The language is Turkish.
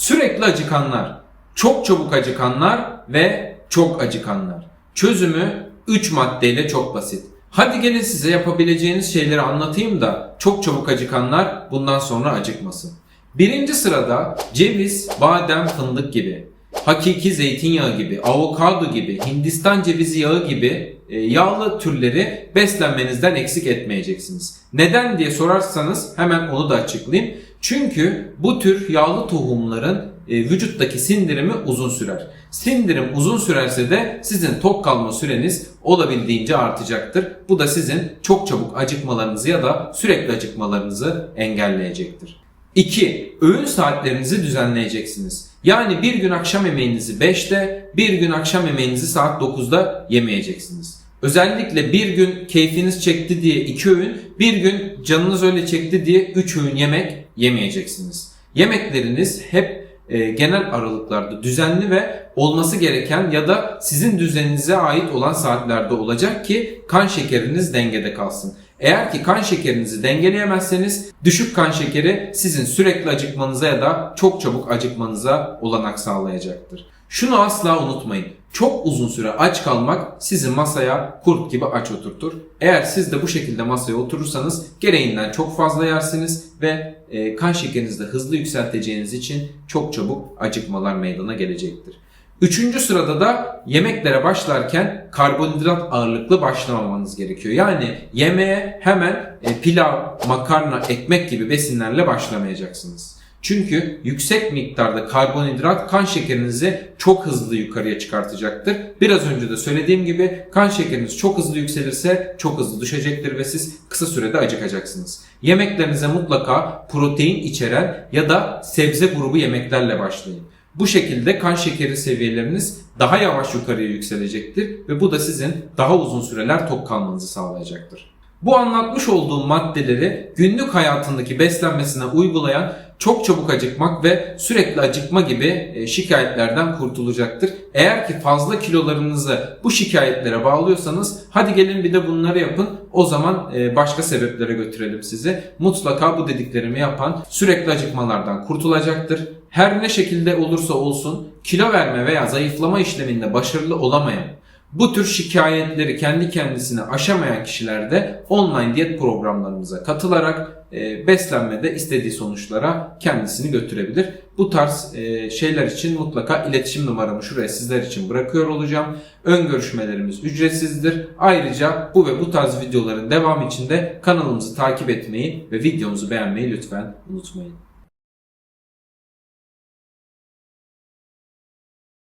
Sürekli acıkanlar, çok çabuk acıkanlar ve çok acıkanlar. Çözümü 3 maddeyle çok basit. Hadi gelin size yapabileceğiniz şeyleri anlatayım da çok çabuk acıkanlar bundan sonra acıkmasın. Birinci sırada ceviz, badem, fındık gibi, hakiki zeytinyağı gibi, avokado gibi, Hindistan cevizi yağı gibi e, yağlı türleri beslenmenizden eksik etmeyeceksiniz. Neden diye sorarsanız hemen onu da açıklayayım. Çünkü bu tür yağlı tohumların e, vücuttaki sindirimi uzun sürer. Sindirim uzun sürerse de sizin tok kalma süreniz olabildiğince artacaktır. Bu da sizin çok çabuk acıkmalarınızı ya da sürekli acıkmalarınızı engelleyecektir. 2. Öğün saatlerinizi düzenleyeceksiniz. Yani bir gün akşam yemeğinizi 5'te, bir gün akşam yemeğinizi saat 9'da yemeyeceksiniz. Özellikle bir gün keyfiniz çekti diye 2 öğün, bir gün canınız öyle çekti diye 3 öğün yemek yemeyeceksiniz. Yemekleriniz hep e, genel aralıklarda düzenli ve olması gereken ya da sizin düzeninize ait olan saatlerde olacak ki kan şekeriniz dengede kalsın. Eğer ki kan şekerinizi dengeleyemezseniz düşük kan şekeri sizin sürekli acıkmanıza ya da çok çabuk acıkmanıza olanak sağlayacaktır. Şunu asla unutmayın. Çok uzun süre aç kalmak sizi masaya kurt gibi aç oturtur. Eğer siz de bu şekilde masaya oturursanız gereğinden çok fazla yersiniz ve e, kan şekerinizi hızlı yükselteceğiniz için çok çabuk acıkmalar meydana gelecektir. Üçüncü sırada da yemeklere başlarken karbonhidrat ağırlıklı başlamamanız gerekiyor. Yani yemeğe hemen e, pilav, makarna, ekmek gibi besinlerle başlamayacaksınız. Çünkü yüksek miktarda karbonhidrat kan şekerinizi çok hızlı yukarıya çıkartacaktır. Biraz önce de söylediğim gibi kan şekeriniz çok hızlı yükselirse çok hızlı düşecektir ve siz kısa sürede acıkacaksınız. Yemeklerinize mutlaka protein içeren ya da sebze grubu yemeklerle başlayın. Bu şekilde kan şekeri seviyeleriniz daha yavaş yukarıya yükselecektir ve bu da sizin daha uzun süreler tok kalmanızı sağlayacaktır. Bu anlatmış olduğum maddeleri günlük hayatındaki beslenmesine uygulayan çok çabuk acıkmak ve sürekli acıkma gibi e, şikayetlerden kurtulacaktır. Eğer ki fazla kilolarınızı bu şikayetlere bağlıyorsanız hadi gelin bir de bunları yapın. O zaman e, başka sebeplere götürelim sizi. Mutlaka bu dediklerimi yapan sürekli acıkmalardan kurtulacaktır. Her ne şekilde olursa olsun kilo verme veya zayıflama işleminde başarılı olamayan bu tür şikayetleri kendi kendisine aşamayan kişiler de online diyet programlarımıza katılarak e, beslenmede istediği sonuçlara kendisini götürebilir. Bu tarz e, şeyler için mutlaka iletişim numaramı şuraya sizler için bırakıyor olacağım. Ön görüşmelerimiz ücretsizdir. Ayrıca bu ve bu tarz videoların devamı için de kanalımızı takip etmeyi ve videomuzu beğenmeyi lütfen unutmayın.